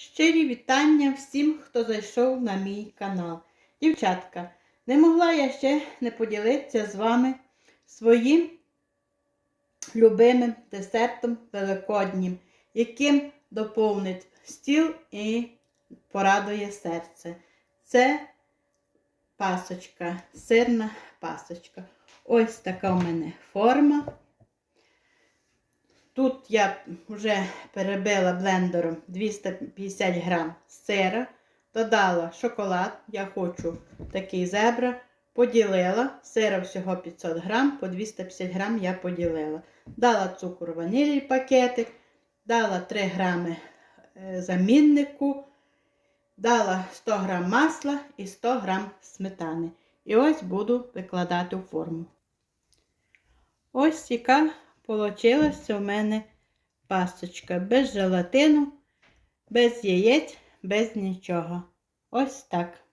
Щирі вітання всім, хто зайшов на мій канал. Дівчатка, не могла я ще не поділитися з вами своїм любимим десертом великоднім, яким доповнить стіл і порадує серце. Це пасочка, сирна пасочка. Ось така в мене форма. Тут я вже перебила блендером 250 грам сира, додала шоколад, я хочу такий зебра, поділила, сира всього 500 грам, по 250 грам я поділила. Дала цукор ванілі пакетик, дала 3 грами е, заміннику, дала 100 грам масла і 100 грам сметани. І ось буду викладати у форму. Ось яка Получилася у мене пасочка без желатину, без яєць, без нічого. Ось так.